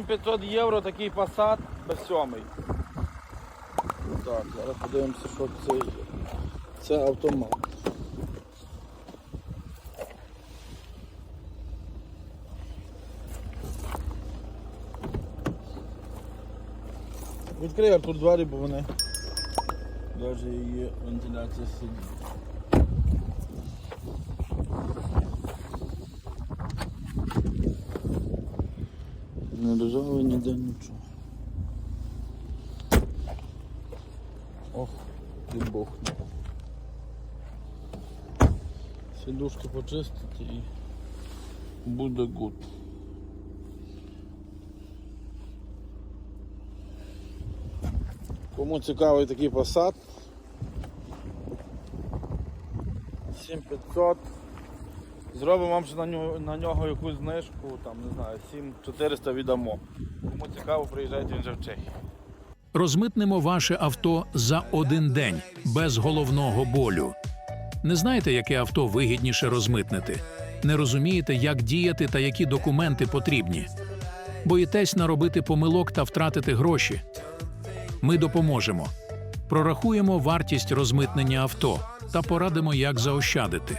500 євро такий Passat без сьомий. Так, зараз подивимося, що це є. Це автомат. Відкрий Артур двері, бо вони навіть є вентиляція сидить. Не лежали ніде нічого. Ох, і бухне. Сідушки почистити і буде гуд. Кому цікавий такий посад? 7500. Зробимо вам ще на нього, на нього якусь знижку, там, не знаю, 7400 віддамо. Кому цікаво, приїжджайте, вже в Чехії. Розмитнемо ваше авто за один день без головного болю. Не знаєте, яке авто вигідніше розмитнити? Не розумієте, як діяти та які документи потрібні. Боїтесь наробити помилок та втратити гроші. Ми допоможемо. Прорахуємо вартість розмитнення авто та порадимо, як заощадити.